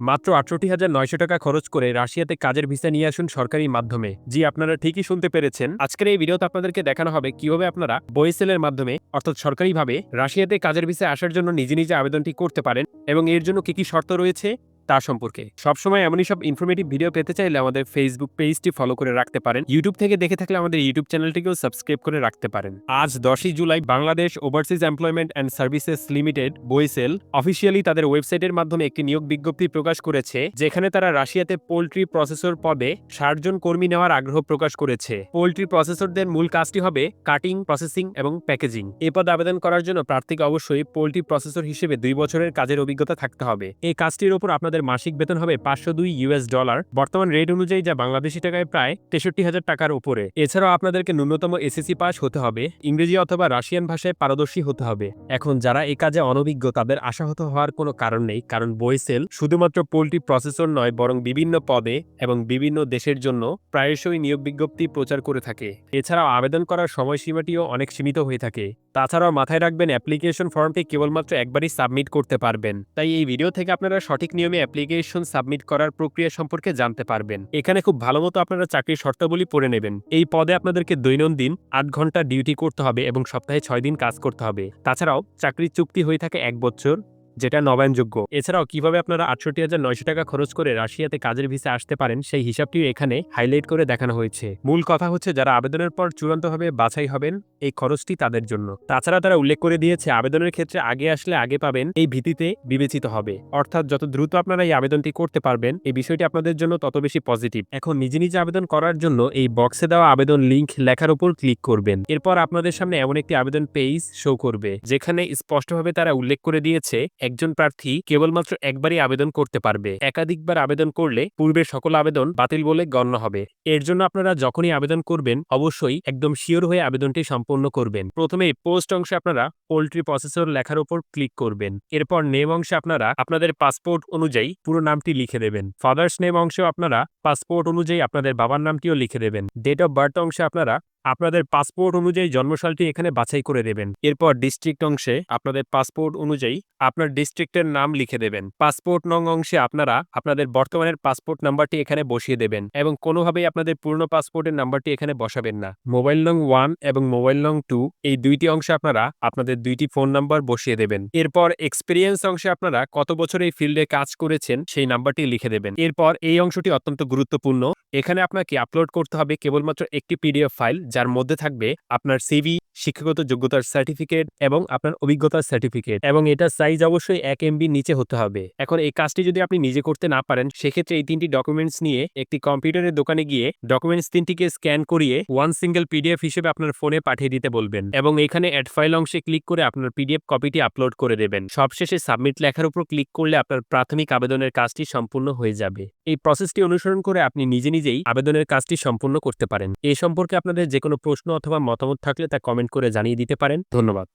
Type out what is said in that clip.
মাত্র আটষট্টি হাজার নয়শো টাকা খরচ করে রাশিয়াতে কাজের ভিসা নিয়ে আসুন সরকারি মাধ্যমে। জি, আপনারা ঠিকই শুনতে পেরেছেন। আজকের এই ভিডিওতে আপনাদেরকে দেখানো হবে কীভাবে আপনারা বইসেলের মাধ্যমে, অর্থাৎ সরকারিভাবে, রাশিয়াতে কাজের ভিসা আসার জন্য নিজে নিজে আবেদনটি করতে পারেন এবং এর জন্য কি কি শর্ত রয়েছে তা সম্পর্কে। সবসময় এমনই সব ইনফরমেটিভ ভিডিও পেতে চাইলে আমাদের ফেসবুক পেজটি ফলো করে রাখতে পারেন। ইউটিউব থেকে দেখে থাকলে আমাদের ইউটিউব চ্যানেলটিকেও সাবস্ক্রাইব করে রাখতে পারেন। আজ দশই July Bangladesh overseas employment and services limited বইসেল officially তাদের ওয়েবসাইটের মাধ্যমে একটি নিয়োগ বিজ্ঞপ্তি প্রকাশ করেছে, যেখানে তারা রাশিয়াতে পোল্ট্রি প্রসেসর পদে ষাট জন কর্মী নেওয়ার আগ্রহ প্রকাশ করেছে। পোল্ট্রি প্রসেসরদের মূল কাজটি হবে কাটিং প্রসেসিং এবং প্যাকেজিং এ পদে আবেদন করার জন্য প্রার্থীকে অবশ্যই পোল্ট্রি প্রসেসর হিসেবে দুই বছরের কাজের অভিজ্ঞতা থাকতে হবে। এই কাজটির উপর আপনাদের মাসিক বেতন হবে পাঁচশো দুই ইউএস ডলার। বর্তমান রেট অনুযায়ী যা বাংলাদেশি টাকায় প্রায় তেষট্টি হাজার টাকার উপরে। এছাড়াও আপনাদেরকে ন্যূনতম এসএসসি পাস হতে হবে, ইংরেজি অথবা রাশিয়ান ভাষায় পারদর্শী হতে হবে। এখন যারা এই কাজে অনভিজ্ঞ, তাদের আশাহত হওয়ার কোনো কারণ নেই, কারণ বইসেল শুধুমাত্র পোল্ট্রি প্রসেসর নয়, বরং বিভিন্ন পদে এবং বিভিন্ন দেশের জন্য প্রায়শই নিয়োগ বিজ্ঞপ্তি প্রচার করে থাকে। এছাড়াও আবেদন করার সময়সীমাটিও অনেক সীমিত হয়ে থাকে। তাছাড়াও মাথায় রাখবেন, অ্যাপ্লিকেশন ফর্মটি কেবলমাত্র একবারই সাবমিট করতে পারবেন। তাই এই ভিডিও থেকে আপনারা সঠিক নিয়মে অ্যাপ্লিকেশন সাবমিট করার প্রক্রিয়া সম্পর্কে জানতে পারবেন। এখানে খুব ভালো মতো আপনারা চাকরির শর্তাবলী পড়ে নেবেন। এই পদে আপনাদেরকে দৈনন্দিন আট ঘণ্টা ডিউটি করতে হবে এবং সপ্তাহে ছয় দিন কাজ করতে হবে। তাছাড়াও চাকরির চুক্তি হয়ে থাকে এক বছর। যেটা নবায়নযোগ্য। এছাড়াও কীভাবে আপনারা আটষট্টি হাজার নয়শো টাকা খরচ করে রাশিয়াতে কাজের ভিসা আসতে পারেন, সেই হিসাবটিও এখানে হাইলাইট করে দেখানো হয়েছে। মূল কথা হচ্ছে যারা আবেদনের পর চূড়ান্তভাবে বাছাই হবেন, এই খরচটি তাদের জন্য। তাছাড়া তারা উল্লেখ করে দিয়েছে, আবেদনের ক্ষেত্রে আগে আসলে আগে পাবেন, এই ভিত্তিতে বিবেচিত হবে। অর্থাৎ যত দ্রুত আপনারা এই আবেদনটি করতে পারবেন, এই বিষয়টি আপনাদের জন্য তত বেশি পজিটিভ। এখন নিজে নিজে আবেদন করার জন্য এই বক্সে দেওয়া আবেদন লিঙ্ক লেখার উপর ক্লিক করবেন। এরপর আপনাদের সামনে এমন একটি আবেদন পেজ শো করবে, যেখানে স্পষ্টভাবে তারা উল্লেখ করে দিয়েছে একজন প্রার্থী কেবলমাত্র একবারই আবেদন করতে পারবে। একাধিকবার আবেদন করলে পূর্বের সকল আবেদন বাতিল বলে গণ্য হবে। এর জন্য আপনারা যখনই আবেদন করবেন, অবশ্যই একদম শিওর হয়ে আবেদনটি সম্পন্ন করবেন। প্রথমে পোস্ট অংশে আপনারা পোল্ট্রি প্রসেসর লেখার উপর ক্লিক করবেন। এরপর নেম অংশে আপনারা আপনাদের পাসপোর্ট অনুযায়ী পুরো নামটি লিখে দেবেন। ফাদার্স নেম অংশেও আপনারা পাসপোর্ট অনুযায়ী আপনাদের বাবার নামটিও লিখে দেবেন। ডেট অফ বার্থ অংশে আপনারা আপনাদের পাসপোর্ট অনুযায়ী জন্মসালটি এখানে বাছাই করে দেবেন। এরপর ডিস্ট্রিক্ট অংশে আপনাদের পাসপোর্ট অনুযায়ী আপনার ডিস্ট্রিক্টের নাম লিখে দেবেন। পাসপোর্ট নং অংশে আপনারা আপনাদের বর্তমানের পাসপোর্ট নাম্বারটি এখানে বসিয়ে দেবেন এবং কোনোভাবেই আপনাদের পুরনো পাসপোর্টের নাম্বারটি এখানে বসাবেন না। মোবাইল নং ওয়ান এবং মোবাইল নং টু এই দুইটি অংশে আপনারা আপনাদের দুইটি ফোন নাম্বার বসিয়ে দেবেন। এরপর এক্সপিরিয়েন্স অংশে আপনারা কত বছর এই ফিল্ডে কাজ করেছেন সেই নাম্বারটি লিখে দেবেন। এরপর এই অংশটি অত্যন্ত গুরুত্বপূর্ণ। এখানে আপনাকে আপলোড করতে হবে কেবলমাত্র একটি পিডিএফ ফাইল যার মধ্যে থাকবে আপনার সিভি শিক্ষাগত যোগ্যতার সার্টিফিকেট এবং আপনার অভিজ্ঞতার সার্টিফিকেট এবং এটা সাইজ অবশ্যই এক এমবি নিচে হতে হবে। এখন এই কাজটি যদি আপনি নিজে করতে না পারেন, সেক্ষেত্রে এই তিনটি ডকুমেন্টস নিয়ে একটি কম্পিউটারের দোকানে গিয়ে ডকুমেন্টস তিনটিকে স্ক্যান করিয়ে ওয়ান সিঙ্গেল পিডিএফ হিসেবে আপনার ফোনে পাঠিয়ে দিতে বলবেন এবং এখানে অ্যাড ফাইল অংশে ক্লিক করে আপনার পিডিএফ কপিটি আপলোড করে দেবেন। সবশেষে সাবমিট লেখার উপর ক্লিক করলে আপনার প্রাথমিক আবেদনের কাজটি সম্পূর্ণ হয়ে যাবে। এই প্রসেসটি অনুসরণ করে আপনি নিজে নিজেই আবেদনের কাজটি সম্পূর্ণ করতে পারেন। এ সম্পর্কে আপনাদের যে কোনো প্রশ্ন অথবা মতামত থাকলে তা কমেন্ট করে জানিয়ে দিতে পারেন। ধন্যবাদ।